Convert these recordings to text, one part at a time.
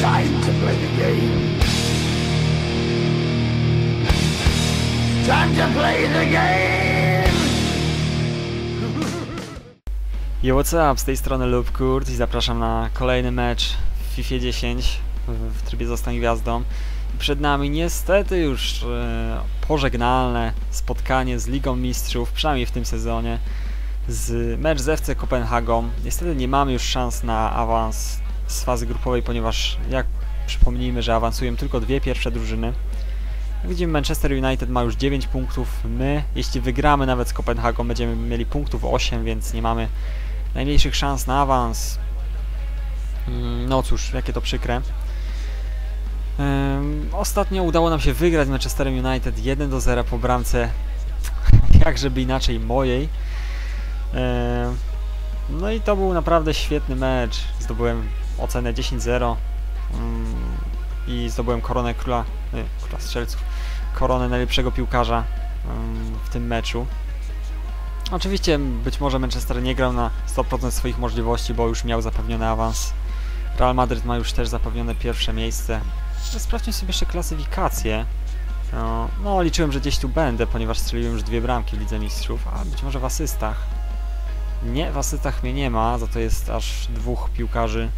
Time to play the game. Time to play the game. Yo, what's up? Z tej strony Loopkurt i zapraszam na kolejny mecz w FIFA 10 w, trybie Zostań Gwiazdą. Przed nami niestety już e, pożegnalne spotkanie z Ligą Mistrzów, przynajmniej w tym sezonie, z mecz z FC Kopenhagą. Niestety nie mamy już szans na awans z fazy grupowej, ponieważ jak przypomnijmy, że awansują tylko dwie pierwsze drużyny. Jak widzimy Manchester United ma już 9 punktów, my jeśli wygramy nawet z Kopenhagą będziemy mieli punktów 8, więc nie mamy najmniejszych szans na awans. Mm, No cóż, jakie to przykre. Ostatnio udało nam się wygrać z Manchesterem United 1 do 0 po bramce, jak inaczej mojej. No i to był naprawdę świetny mecz. Zdobyłem ocenę 10-0 ym, i zdobyłem koronę króla, nie, króla strzelców, koronę najlepszego piłkarza ym, w tym meczu. Oczywiście być może Manchester nie grał na 100% swoich możliwości, bo już miał zapewniony awans. Real Madrid ma już też zapewnione pierwsze miejsce. Ale Sprawdźmy sobie jeszcze klasyfikację. No, no, liczyłem, że gdzieś tu będę, ponieważ strzeliłem już dwie bramki w Lidze Mistrzów, a być może w asystach. Nie, w asystach mnie nie ma, za to jest aż dwóch piłkarzy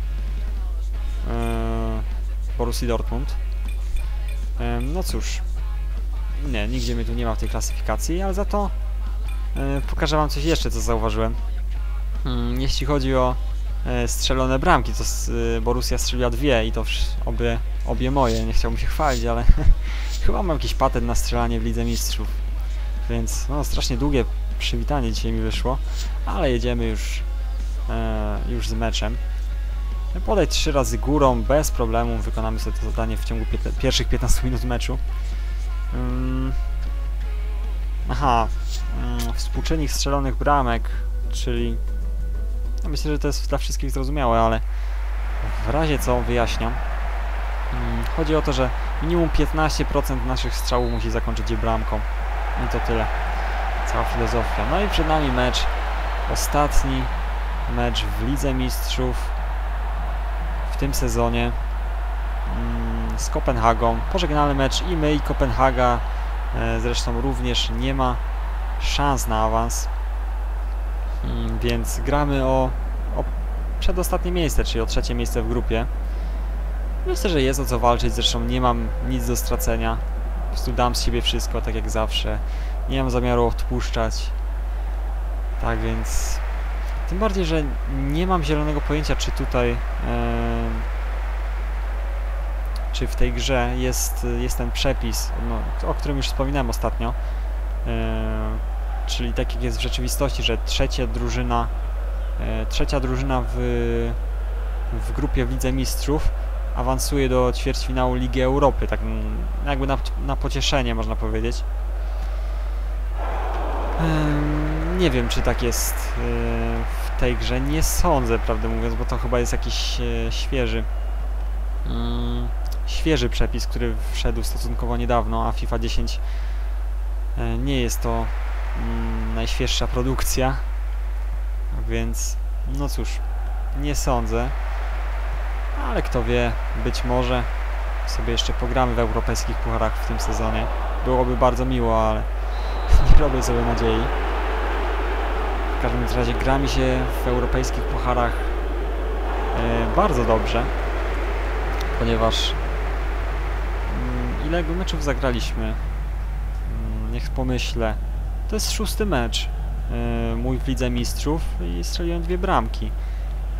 yy, Borussii Dortmund. Yy, no cóż, nie, nigdzie mnie tu nie ma w tej klasyfikacji, ale za to E, Pokażę wam coś jeszcze, co zauważyłem. Mm, Jeśli chodzi o e, strzelone bramki, to Borussia strzeliła dwie i to obie, obie moje. Nie chciałbym się chwalić, ale chyba mam jakiś patent na strzelanie w Lidze Mistrzów. Więc no, strasznie długie przywitanie dzisiaj mi wyszło, ale jedziemy już, e, już z meczem. Podaj trzy razy górą, bez problemu, wykonamy sobie to zadanie w ciągu pierwszych 15 minut meczu. Ym, Aha, mm, współczynnik strzelonych bramek, czyli no myślę, że to jest dla wszystkich zrozumiałe, ale w razie co wyjaśniam. Mm, Chodzi o to, że minimum 15% naszych strzałów musi zakończyć się bramką. I to tyle. Cała filozofia. No i przed nami mecz, ostatni mecz w Lidze Mistrzów tym sezonie mm, z Kopenhagą. Pożegnalny mecz i my i Kopenhaga E, Zresztą również nie ma szans na awans. Mm, Więc gramy o, o przedostatnie miejsce, czyli o trzecie miejsce w grupie. Myślę, że jest o co walczyć, zresztą nie mam nic do stracenia. Po prostu dam z siebie wszystko, tak jak zawsze. Nie mam zamiaru odpuszczać. Tak więc... Tym bardziej, że nie mam zielonego pojęcia, czy tutaj... em, czy w tej grze jest, jest ten przepis, no, o którym już wspominałem ostatnio, e, czyli tak jak jest w rzeczywistości, że trzecia drużyna, e, trzecia drużyna w, w grupie w Lidze Mistrzów awansuje do ćwierćfinału Ligi Europy, tak jakby na, na pocieszenie można powiedzieć. Nie wiem, czy tak jest e, tej grze. Nie sądzę, prawdę mówiąc, bo to chyba jest jakiś e, świeży. Mm, świeży przepis, który wszedł stosunkowo niedawno, a FIFA 10 e, nie jest to mm, najświeższa produkcja, więc no cóż, nie sądzę, ale kto wie, być może sobie jeszcze pogramy w europejskich pucharach w tym sezonie. Byłoby bardzo miło, ale nie robię sobie nadziei. W każdym razie gra mi się w europejskich pucharach e, bardzo dobrze, ponieważ Mm, Ile meczów zagraliśmy? Mm, Niech pomyślę. To jest szósty mecz yy, mój w Lidze Mistrzów i strzeliłem dwie bramki.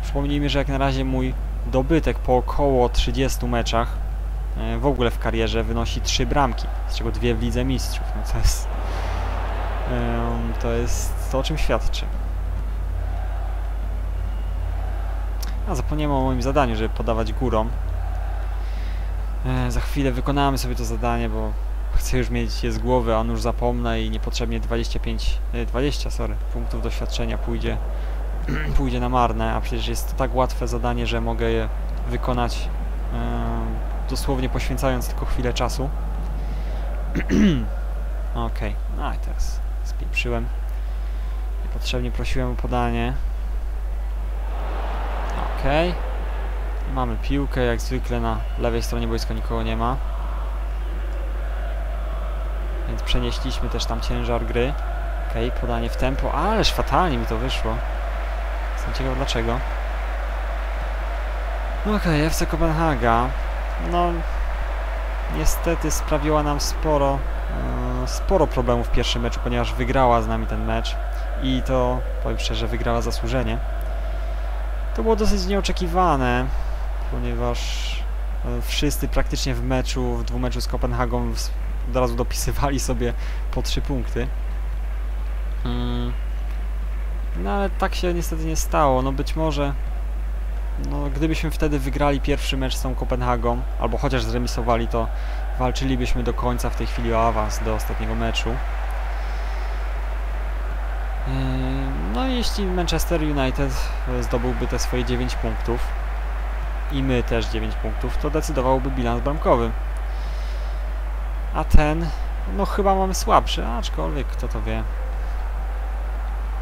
Przypomnijmy, że jak na razie mój dobytek po około 30 meczach yy, w ogóle w karierze wynosi 3 bramki, z czego dwie w Lidze Mistrzów. No to jest, to jest to, o czym świadczy. A zapomniałem o moim zadaniu, żeby podawać górą. E, za chwilę wykonamy sobie to zadanie, bo chcę już mieć je z głowy, a już zapomnę i niepotrzebnie 25, e, 20, sorry, punktów doświadczenia pójdzie, pójdzie na marne, a przecież jest to tak łatwe zadanie, że mogę je wykonać e, dosłownie poświęcając tylko chwilę czasu. Okej, no i teraz spieprzyłem. Niepotrzebnie prosiłem o podanie. Okej. Mamy piłkę, jak zwykle na lewej stronie boiska nikogo nie ma. Więc przenieśliśmy też tam ciężar gry. Okej, podanie w tempo, ależ fatalnie mi to wyszło. Jestem ciekaw dlaczego. No Okej, FC Kopenhaga. No, niestety sprawiła nam sporo, e, sporo problemów w pierwszym meczu, ponieważ wygrała z nami ten mecz. I to, powiem szczerze, wygrała zasłużenie. To było dosyć nieoczekiwane, ponieważ e, wszyscy praktycznie w meczu, w dwumeczu z Kopenhagą od razu dopisywali sobie po trzy punkty. Mm. No ale tak się niestety nie stało. No być może no, gdybyśmy wtedy wygrali pierwszy mecz z tą Kopenhagą, albo chociaż zremisowali, to walczylibyśmy do końca w tej chwili o awans do ostatniego meczu. Yy, No jeśli Manchester United zdobyłby te swoje 9 punktów i my też 9 punktów, to decydowałby bilans bramkowy. A ten, no chyba mamy słabszy, aczkolwiek kto to wie.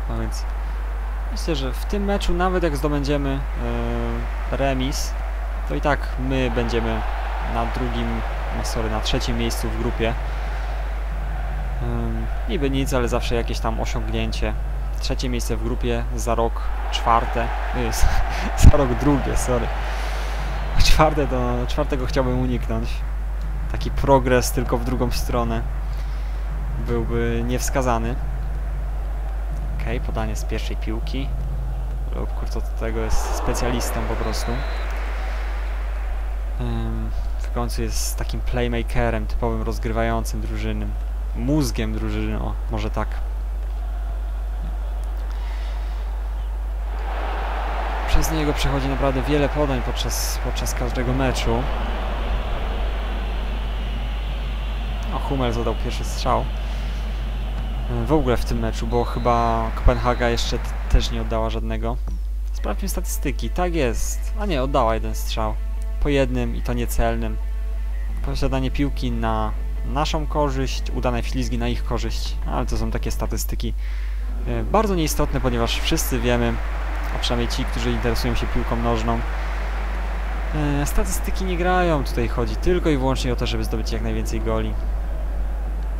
No więc myślę, że w tym meczu nawet jak zdobędziemy e, remis, to i tak my będziemy na drugim, no sorry, na trzecim miejscu w grupie. Niby nic, ale zawsze jakieś tam osiągnięcie. Trzecie miejsce w grupie, za rok czwarte, y, za- rok drugie, sorry. Czwarte to, czwartego chciałbym uniknąć. Taki progres tylko w drugą stronę byłby niewskazany. Okej, podanie z pierwszej piłki. Lub co do tego jest specjalistą po prostu. W końcu jest takim playmakerem, typowym rozgrywającym drużyny. Mózgiem drużyny, o, może tak. Przez niego przechodzi naprawdę wiele podań podczas, podczas każdego meczu. O, Hummel zadał pierwszy strzał. E, W ogóle w tym meczu, bo chyba Kopenhaga jeszcze też nie oddała żadnego. Sprawdźmy statystyki. Tak jest. A nie, oddała jeden strzał. Po jednym i to niecelnym. Posiadanie piłki na naszą korzyść, udane wślizgi na ich korzyść. Ale to są takie statystyki e, bardzo nieistotne, ponieważ wszyscy wiemy, a przynajmniej ci, którzy interesują się piłką nożną, e, statystyki nie grają. Tutaj chodzi tylko i wyłącznie o to, żeby zdobyć jak najwięcej goli.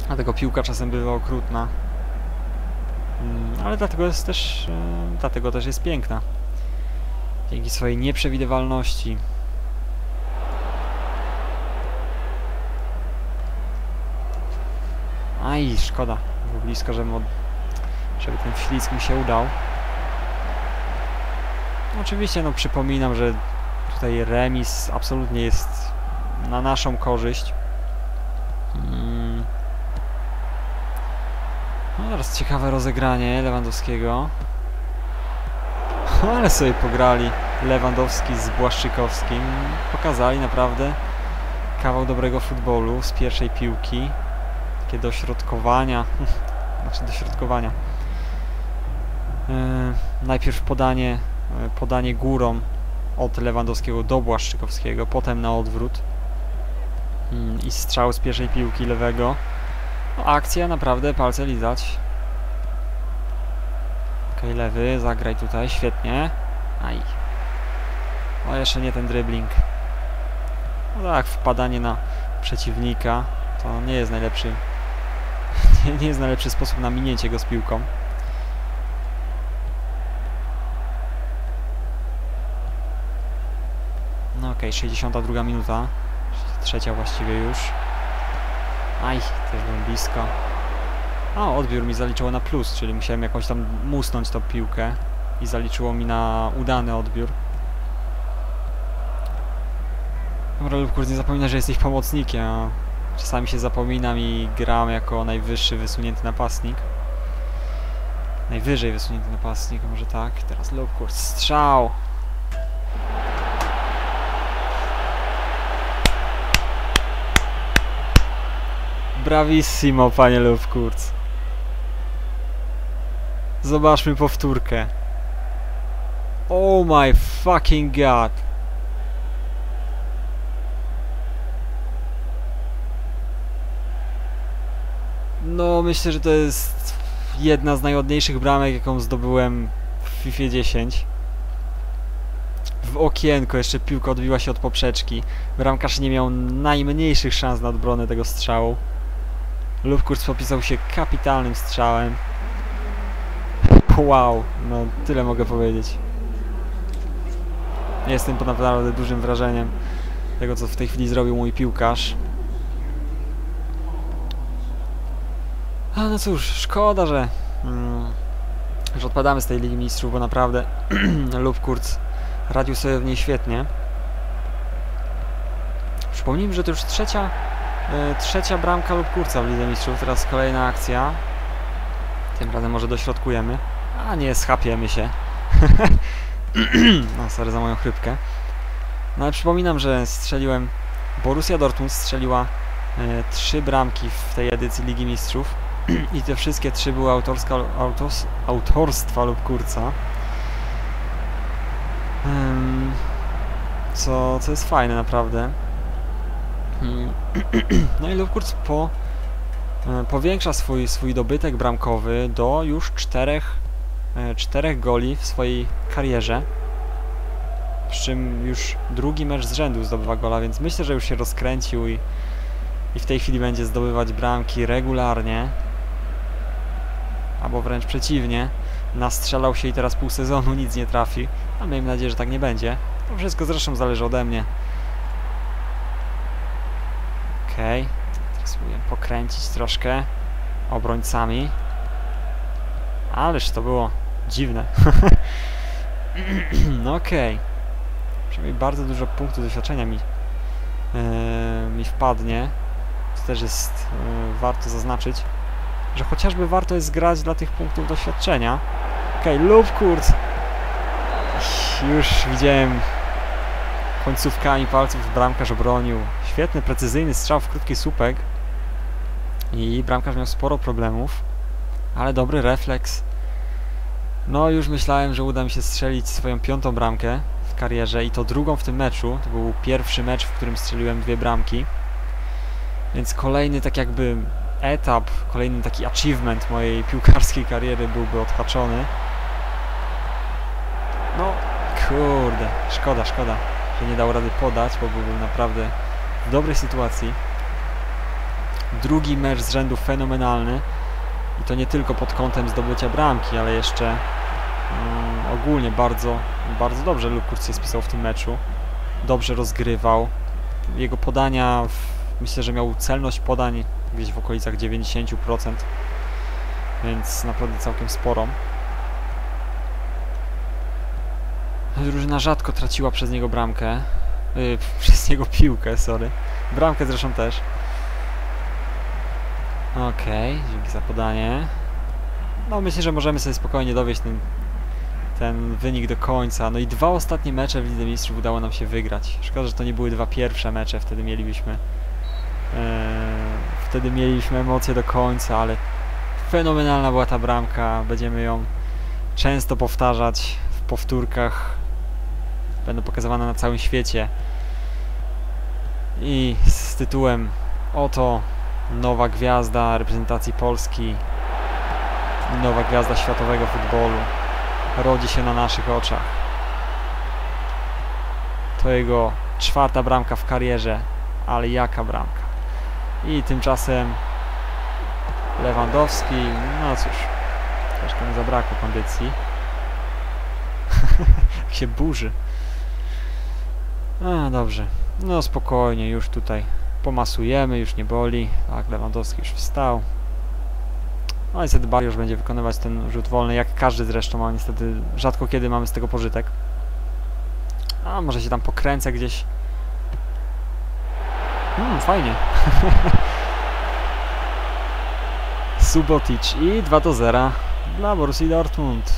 Dlatego piłka czasem bywa okrutna. Mm, Ale dlatego jest też, e, dlatego też jest piękna. Dzięki swojej nieprzewidywalności. Aj, szkoda. Było blisko, żeby, od... żeby ten ślizg mi się udał. Oczywiście, no przypominam, że tutaj remis absolutnie jest na naszą korzyść. Mm. No teraz ciekawe rozegranie Lewandowskiego. Ale sobie pograli Lewandowski z Błaszczykowskim. Pokazali naprawdę kawał dobrego futbolu z pierwszej piłki. Takie dośrodkowania. znaczy dośrodkowania. Yy, najpierw podanie, yy, podanie górą od Lewandowskiego do Błaszczykowskiego, potem na odwrót. Mm, I strzał z pierwszej piłki lewego. No, akcja naprawdę, palce lizać. Okej, lewy, zagraj tutaj, świetnie. Aj. O, jeszcze nie ten dribbling. No tak, wpadanie na przeciwnika to nie jest najlepszy nie, nie jest najlepszy sposób na minięcie go z piłką. No okej, 62 minuta. Trzecia właściwie już. Aj, też byłem blisko. A, odbiór mi zaliczało na plus, czyli musiałem jakąś tam musnąć tą piłkę i zaliczyło mi na udany odbiór. Dobra, Lubkurs, nie zapominaj, że jesteś pomocnikiem. Czasami się zapominam i gram jako najwyższy wysunięty napastnik. Najwyżej wysunięty napastnik, może tak. Teraz Lubkurs, strzał! Bravissimo, panie Lubkurs. Zobaczmy powtórkę. Oh my fucking god. No, myślę, że to jest jedna z najładniejszych bramek, jaką zdobyłem w FIFA 10. W okienko, jeszcze piłka odbiła się od poprzeczki. Bramkarz nie miał najmniejszych szans na obronę tego strzału. Lubkurs popisał się kapitalnym strzałem. Wow, no tyle mogę powiedzieć. Jestem pod naprawdę dużym wrażeniem tego, co w tej chwili zrobił mój piłkarz. A no cóż, szkoda, że, mm, że odpadamy z tej Ligi Mistrzów, bo naprawdę Lubkurz radził sobie w niej świetnie. Przypomnijmy, że to już trzecia, e, trzecia bramka Lubkurca w Lidze Mistrzów. Teraz kolejna akcja. Tym razem może dośrodkujemy. A nie, schapiemy się. no, sorry za moją chrypkę. No ale przypominam, że strzeliłem... Borussia Dortmund strzeliła e, trzy bramki w tej edycji Ligi Mistrzów i te wszystkie trzy były autorska, autos, autorstwa lub kurca. Co, co jest fajne naprawdę. Mm. No i Lubkurz po, e, powiększa swój, swój dobytek bramkowy do już czterech, e, czterech goli w swojej karierze. Przy czym już drugi mecz z rzędu zdobywa gola, więc myślę, że już się rozkręcił i, i w tej chwili będzie zdobywać bramki regularnie. Albo wręcz przeciwnie, nastrzelał się i teraz pół sezonu nic nie trafi. A miejmy nadzieję, że tak nie będzie. To wszystko zresztą zależy ode mnie. Okej, okay. teraz spróbuję pokręcić troszkę obrońcami. Ależ to było dziwne. no okej. Okay. Przynajmniej bardzo dużo punktów doświadczenia mi, yy, mi wpadnie. To też jest yy, warto zaznaczyć, że chociażby warto jest grać dla tych punktów doświadczenia. Okej, okay, Lubkurt. Już widziałem końcówkami palców bramkarz obronił. Świetny, precyzyjny strzał w krótki słupek. I bramkarz miał sporo problemów, ale dobry refleks. No już myślałem, że uda mi się strzelić swoją piątą bramkę w karierze i to drugą w tym meczu. To był pierwszy mecz, w którym strzeliłem dwie bramki. Więc kolejny tak jakby etap, kolejny taki achievement mojej piłkarskiej kariery byłby odhaczony. No, kurde, szkoda, szkoda, że nie dał rady podać, bo byłbym naprawdę w dobrej sytuacji. Drugi mecz z rzędu fenomenalny i to nie tylko pod kątem zdobycia bramki, ale jeszcze um, ogólnie bardzo, bardzo dobrze Lukurc się spisał w tym meczu. Dobrze rozgrywał. Jego podania, w, myślę, że miał celność podań gdzieś w okolicach 90%, więc naprawdę całkiem sporą. Drużyna rzadko traciła przez niego bramkę. Yy, przez niego piłkę, sorry. Bramkę zresztą też. Okej, okay, dzięki za podanie. No myślę, że możemy sobie spokojnie dowieść ten, ten wynik do końca. No i dwa ostatnie mecze w Lidze Mistrzów udało nam się wygrać. Szkoda, że to nie były dwa pierwsze mecze, wtedy mielibyśmy yy, wtedy mieliśmy emocje do końca, ale fenomenalna była ta bramka. Będziemy ją często powtarzać w powtórkach. Będą pokazywane na całym świecie. I z tytułem Oto nowa gwiazda reprezentacji Polski, nowa gwiazda światowego futbolu rodzi się na naszych oczach. To jego czwarta bramka w karierze, ale jaka bramka. I tymczasem Lewandowski, no cóż, troszkę mu zabrakło kondycji. Jak się burzy. A, dobrze. No spokojnie, już tutaj pomasujemy, już nie boli. Tak, Lewandowski już wstał. No niestety Barrios będzie wykonywać ten rzut wolny, jak każdy zresztą, a niestety rzadko kiedy mamy z tego pożytek. A może się tam pokręcę gdzieś. Hmm, fajnie. Subotic i 2 do 0 dla Borussii Dortmund.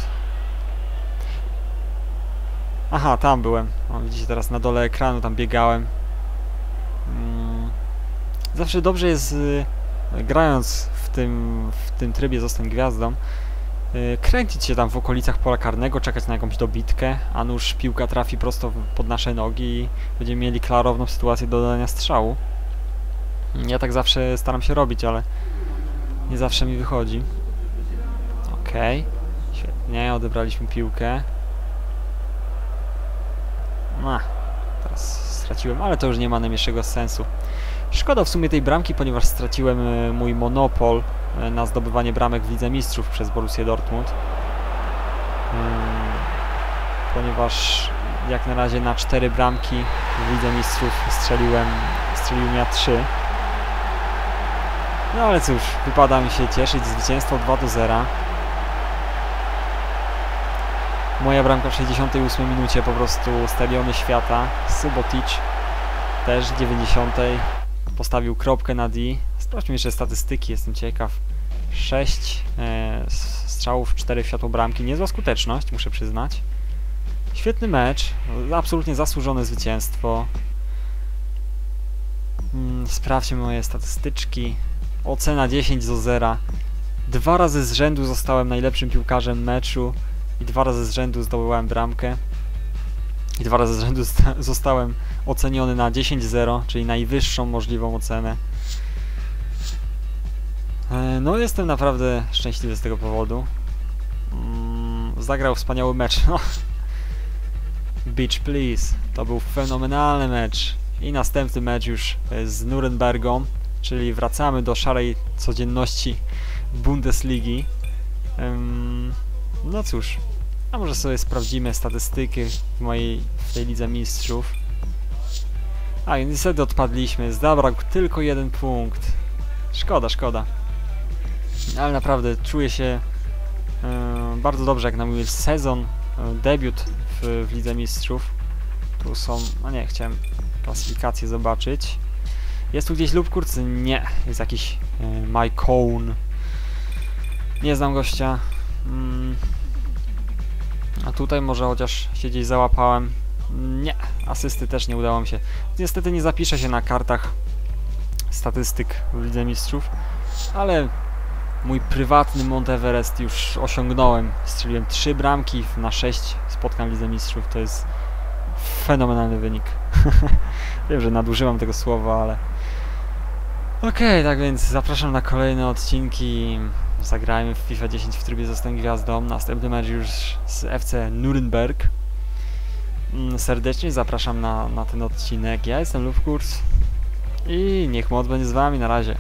Aha, tam byłem. O, widzicie teraz na dole ekranu, tam biegałem. Mm. Zawsze dobrze jest, y, grając w tym, w tym trybie Zostań Gwiazdą, kręcić się tam w okolicach pola karnego, czekać na jakąś dobitkę, a nuż piłka trafi prosto pod nasze nogi i będziemy mieli klarowną sytuację do dodania strzału. Ja tak zawsze staram się robić, ale nie zawsze mi wychodzi. Okej, okay. świetnie, odebraliśmy piłkę. No, teraz straciłem, ale to już nie ma najmniejszego sensu. Szkoda w sumie tej bramki, ponieważ straciłem e, mój monopol na zdobywanie bramek w Lidze Mistrzów przez Borussię Dortmund. Ym, Ponieważ jak na razie na cztery bramki w Lidze Mistrzów strzeliłem, strzeliłem ja trzy. No ale cóż, wypada mi się cieszyć zwycięstwo 2 do 0. Moja bramka w 68 minucie po prostu stadiony świata. Subotic też w 90 postawił kropkę na D. Sprawdźmy jeszcze statystyki, jestem ciekaw. 6 e, strzałów, 4 w światło bramki. Niezła skuteczność, muszę przyznać. Świetny mecz, absolutnie zasłużone zwycięstwo. Mm, sprawdźmy moje statystyczki. Ocena 10 do 0. Dwa razy z rzędu zostałem najlepszym piłkarzem meczu i dwa razy z rzędu zdobyłem bramkę. I dwa razy z rzędu sta- zostałem oceniony na 10-0, czyli najwyższą możliwą ocenę. E, No, jestem naprawdę szczęśliwy z tego powodu. Mm, Zagrał wspaniały mecz. No. Beach Please. To był fenomenalny mecz. I następny mecz już e, z Nurembergą, czyli wracamy do szarej codzienności Bundesligi. No cóż, a może sobie sprawdzimy statystyki w mojej, w tej Lidze Mistrzów. A, niestety odpadliśmy. Zabrakł tylko jeden punkt. Szkoda, szkoda. Ale naprawdę czuję się e, bardzo dobrze jak na mój sezon, e, debiut w, w Lidze Mistrzów. Tu są, no nie, chciałem klasyfikację zobaczyć. Jest tu gdzieś Lubkurc? Nie, jest jakiś e, Mike Cohn. Nie znam gościa. Mm. A tutaj może chociaż się gdzieś załapałem. Nie, asysty też nie udało mi się. Niestety nie zapiszę się na kartach statystyk w Lidze Mistrzów, ale mój prywatny Monteverest już osiągnąłem. Strzeliłem 3 bramki na 6 spotkań Lidze Mistrzów. To jest fenomenalny wynik. Wiem, że nadużywam tego słowa, ale... Okej, tak więc zapraszam na kolejne odcinki. Zagrajmy w FIFA 10 w trybie Zostań Gwiazdą. Następny mecz już z FC Nuremberg. Mm, Serdecznie zapraszam na, na ten odcinek. Ja jestem Lufkurs i niech moc będzie z wami. Na razie.